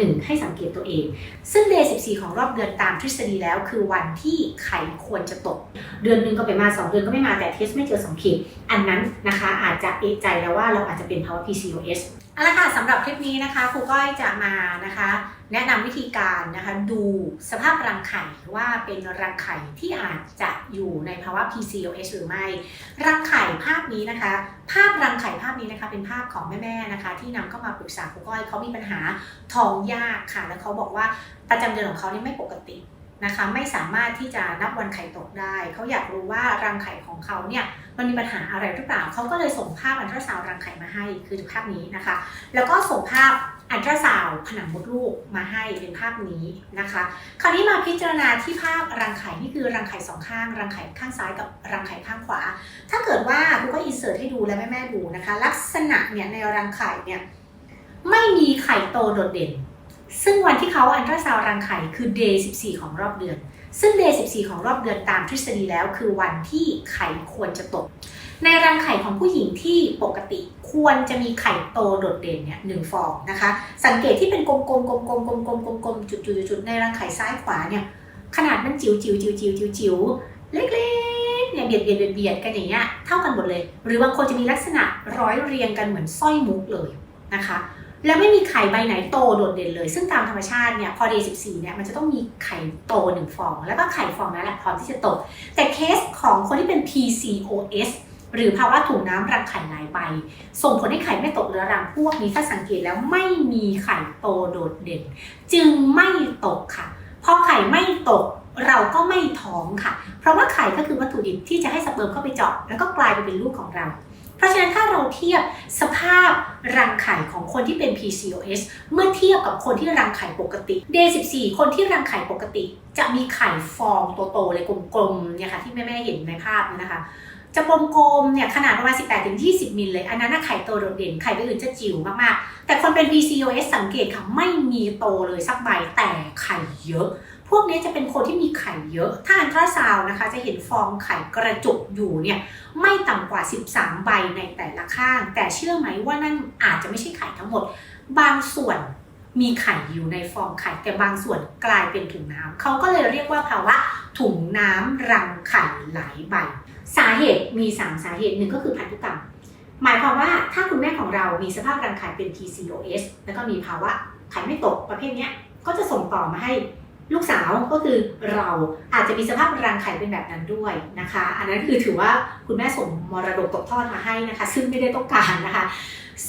หนึ่งให้สังเกตตัวเอง ซึ่งเดย์14 ของรอบเดือนตามทฤษฎีแล้ว คือวันที่ไข่ควรจะตก เดือนหนึ่งก็ไปมา 2 เดือนก็ไม่มาแต่เทสไม่เจอ2ขีดอันนั้นนะคะอาจจะเอกใจแล้วว่าเราอาจจะเป็นภาวะ PCOS เอาละค่ะสำหรับคลิปนี้นะคะครูก้อยจะมานะคะ แนะนำวิธีการนะคะดูสภาพรังไข่ว่าเป็นรังไข่ที่อาจจะอยู่ในภาวะ PCOS หรือไม่ รังไข่ภาพนี้นะคะ ภาพรังไข่ภาพนี้นะคะ เป็นภาพของแม่ๆนะคะ ที่นำเข้ามาปรึกษาครูก้อยเขามีปัญหาท้องยากค่ะ แล้วเขาบอกว่าประจำเดือนของเขาเนี่ยไม่ปกติ นะคะไม่สามารถที่จะนับวันไข่ตกได้ เขาอยากรู้ว่ารังไข่ของเขาเนี่ยมันมีปัญหาอะไรหรือเปล่า เขาก็เลยส่งภาพอันตราซาวรังไข่มาให้คือภาพนี้นะคะ แล้วก็ส่งภาพอันตราซาวผนังมดลูกมาให้เป็นภาพนี้นะคะ คราวนี้มาพิจารณาที่ภาพรังไข่นี่คือรังไข่สองข้าง รังไข่ข้างซ้ายกับรังไข่ข้างขวา ถ้าเกิดว่าครูก็อินเสิร์ตให้ดูและแม่แม่ดูนะคะ ลักษณะเนี่ยในรังไข่เนี่ยไม่มีไข่โตโดดเด่น ซึ่งวันที่เขาอันตราซาวรังไข่คือ day 14 ของรอบเดือน ซึ่ง day 14 ของรอบเดือนตามทฤษฎีแล้ว คือวันที่ไข่ควรจะตก ในรังไข่ของผู้หญิงที่ปกติควรจะมีไข่โตโดดเด่นเนี่ยหนึ่งฟองนะคะ สังเกตที่เป็นกลมๆกลมๆกลมๆกลมๆกลมๆกลมๆจุดๆๆๆในรังไข่ซ้ายขวาเนี่ยขนาดมันจิ๋วจิ๋วจิ๋วจิ๋วจิ๋วจิ๋วเล็กๆเนี่ยเบียดเบียดเบียดเบียดกันอย่างเงี้ยเท่ากันหมดเลย หรือบางคนจะมีลักษณะร้อยเรียงกันเหมือนสร้อยมุกเลยนะคะ แล้วไม่มีไข่ใบไหนโตโดดเด่นเลย ซึ่งตามธรรมชาติเนี่ยพอ day 14เนี่ยมันจะต้องมีไข่โตหนึ่งฟอง แล้วก็ไข่ฟองนั้นแหละพร้อมที่จะตก แต่เคสของคนที่เป็น PCOS หรือภาวะถุงน้ำรังไข่หลายใบส่งผลให้ไข่ไม่ตกเรื้อรังพวกนี้ถ้าสังเกตแล้วไม่มีไข่โตโดดเด่น จึงไม่ตกค่ะพอไข่ไม่ตกเราก็ไม่ท้องค่ะ เพราะว่าไข่ก็คือวัตถุดิบที่จะให้สเปิร์มเข้าไปเจาะแล้วก็กลายไปเป็นลูกของเรา เพราะฉะนั้นถ้าเราเทียบสภาพรังไข่ของคนที่เป็น PCOS เมื่อเทียบกับคนที่รังไข่ปกติ Day 14 คนที่รังไข่ปกติ จะมีไข่ฟองโตๆเลยกลมๆเนี่ยค่ะที่แม่ๆเห็นในภาพนะคะ จะกลมๆเนี่ยขนาดประมาณ 18-20 มิลเลย อันนั้นไข่โตโดดเด่น ไข่ใบอื่นจะจิ๋วมากๆ แต่คนเป็น PCOS สังเกตค่ะ ไม่มีโตเลยสักใบแต่ไข่เยอะ พวกนี้จะเป็นคนที่มีไข่เยอะ ถ้าอันตราซาวน์นะคะ จะเห็นฟองไข่กระจุกอยู่เนี่ยไม่ต่ำกว่า 13 ใบในแต่ละข้าง แต่เชื่อไหมว่านั่นอาจจะไม่ใช่ไข่ทั้งหมด บางส่วน มีไข่อยู่ในฟองไข่แต่บางส่วนกลายเป็นถุงน้ำเขาก็เลยเรียกว่าภาวะถุงน้ำรังไข่หลายใบ สาเหตุมี 3 สาเหตุหนึ่งก็คือพันธุกรรม หมายความว่าถ้าคุณแม่ของเรามีสภาพรังไข่เป็น TCOs แล้วก็มีภาวะไข่ไม่ตกประเภทนี้ก็จะส่งต่อมาให้ ลูกสาวก็คือเราอาจจะมีสภาพรังไข่เป็นแบบนั้นด้วยนะคะ อันนั้นคือถือว่าคุณแม่ส่งมรดกตกทอดมาให้นะคะ ซึ่งไม่ได้ต้องการนะคะ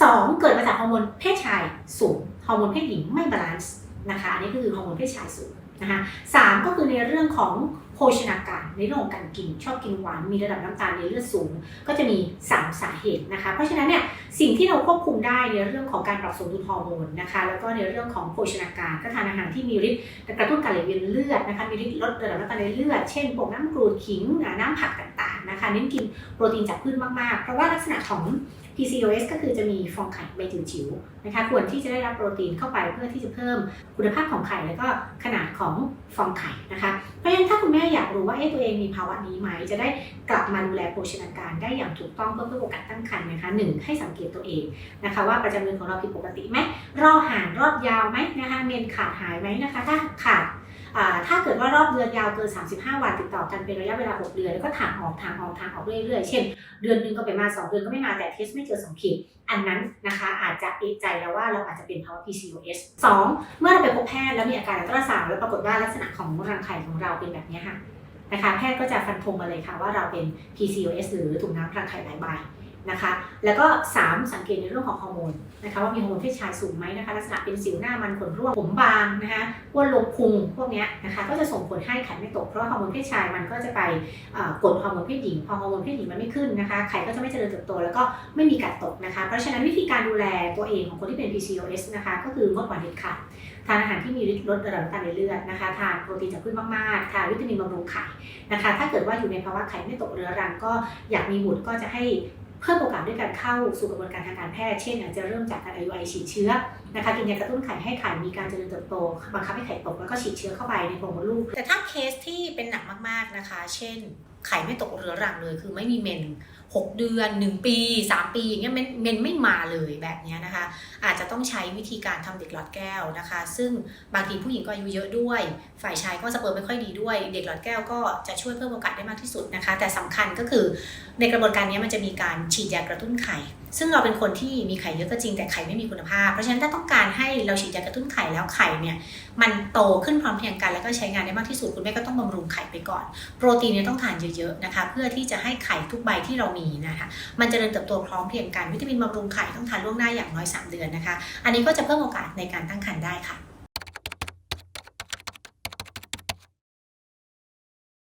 สองเกิดมาจากฮอร์โมนเพศชายสูงฮอร์โมนเพศหญิงไม่บาลานซ์นะคะอันนี้คือฮอร์โมนเพศชายสูง นะคะสามก็คือในเรื่องของโภชนาการในเรื่องของการกินชอบกินหวานมีระดับน้ำตาลในเลือดสูง ก็จะมี 3 สาเหตุนะคะ เพราะฉะนั้นเนี่ยสิ่งที่เราควบคุมได้ในเรื่องของการปรับสมดุลฮอร์โมนนะคะแล้วก็ในเรื่องของโภชนาการก็ทานอาหารที่มีฤทธิ์กระตุ้นการไหลเวียนเลือดนะคะมีฤทธิ์ลดระดับน้ำตาลในเลือด เช่นพวกน้ำกรูดขิงน้ำผักต่างๆนะคะเน้นกินโปรตีนจากพืชมากๆ เพราะว่าลักษณะของ PCOS ก็คือจะมีฟองไข่ใบจิ๋วๆนะคะควรที่จะได้รับโปรตีนเข้าไปเพื่อที่จะเพิ่มคุณภาพของไข่แล้วก็ขนาดของฟองไข่นะคะเพราะฉะนั้นถ้าคุณแม่อยากรู้ว่าเอ๊ะตัวเองมีภาวะนี้ไหมจะได้กลับมาดูแลโภชนาการได้อย่างถูกต้องเพื่อเพิ่มโอกาสตั้งครรภ์นะคะหนึ่งให้สังเกตตัวเองนะคะว่าประจำเดือนของเราผิดปกติไหมรอห่างรอบยาวไหมนะคะเมนขาดหายไหมนะคะถ้าขาด ถ้าเกิดว่ารอบเดือนยาวเกิน 35 วันติดต่อกันเป็นระยะเวลา 6 เดือนแล้วก็ถางออกถางออกถางออกเรื่อยๆ เช่น เดือนหนึงก็ไปมา 2 เดือนก็ไม่มาแต่เทสไม่เจอ2ขีดอันนั้นนะคะอาจจะเอะใจแล้วว่าเราอาจจะเป็นภาวะ PCOS 2 เมื่อเราไปพบแพทย์แล้วมีอาการอัลตราซาวด์แล้วปรากฏว่าลักษณะของรังไข่ของเราเป็นแบบนี้ค่ะนะคะแพทย์ก็จะฟันธงมาเลยค่ะว่าเราเป็น PCOS หรือถุงน้ำรังไข่หลายใบ นะคะ แล้วก็ 3 สังเกตในเรื่องของฮอร์โมนนะคะว่ามีฮอร์โมนเพศชายสูงไหมนะคะลักษณะเป็นสิวหน้ามันขนร่วงผมบางนะคะอ้วนลงพุงพวกนี้นะคะก็จะส่งผลให้ไข่ไม่ตกเพราะฮอร์โมนเพศชายมันก็จะไปกดฮอร์โมนเพศหญิงพอฮอร์โมนเพศหญิงมันไม่ขึ้นนะคะไข่ก็จะไม่เจริญเติบโตแล้วก็ไม่มีการตกนะคะ เพราะฉะนั้นวิธีการดูแลตัวเองของคนที่เป็น PCOS นะคะก็คืองดหวานเด็ดขาดทานอาหารที่มีฤทธิ์ลดระดับน้ำตาลในเลือดนะคะทานโปรตีนจากพืชมากๆทานวิตามินบำรุงไข่นะคะ ถ้าเกิดว่าอยู่ในภาวะไข่ไม่ตกเรื้อรังก็อยากมีบุตรก็จะให้ เพิ่มโอกาสด้วยการเข้าสู่กระบวนการทางการแพทย์ เช่นอาจจะเริ่มจากการ IUI ฉีดเชื้อนะคะกินยากระตุ้นไข่ให้ไข่มีการเจริญเติบโตบังคับให้ไข่ตกแล้วก็ฉีดเชื้อเข้าไปในโพรงมดลูกแต่ถ้าเคสที่เป็นหนักมากๆนะคะ เช่น ไข่ไม่ตกเรื้อรังเลย คือไม่มีเมน 6 เดือน 1 ปี 3 ปีอย่างเงี้ยเมนเมนไม่มาเลยแบบเนี้ยนะคะ อาจจะต้องใช้วิธีการทำเด็กหลอดแก้วนะคะ ซึ่งบางทีผู้หญิงก็อายุเยอะด้วย ฝ่ายชายก็สเปิร์มไม่ค่อยดีด้วย เด็กหลอดแก้วก็จะช่วยเพิ่มโอกาสได้มากที่สุดนะคะ แต่สำคัญก็คือในกระบวนการนี้มันจะมีการฉีดยากระตุ้นไข่ ซึ่งเราเป็นคนที่มีไข่เยอะก็จริงแต่ไข่ไม่มีคุณภาพ เพราะฉะนั้นถ้าต้องการให้เราฉีดยากระตุ้นไข่แล้วไข่เนี่ยมันโตขึ้นพร้อมเพรียงกันแล้วก็ใช้งานได้มากที่สุดคุณแม่ก็ต้องบำรุงไข่ไปก่อน โปรตีนเนี่ยต้องทานเยอะๆนะคะ เพื่อที่จะให้ไข่ทุกใบที่เรามีนะคะมันจะเริญเติบโตพร้อมเพรียงกันวิตามินบำรุงไข่ต้องทานล่วงหน้าอย่างน้อย 3 เดือนนะคะ อันนี้ก็จะเพิ่มโอกาสในการตั้งครรภ์ได้ค่ะ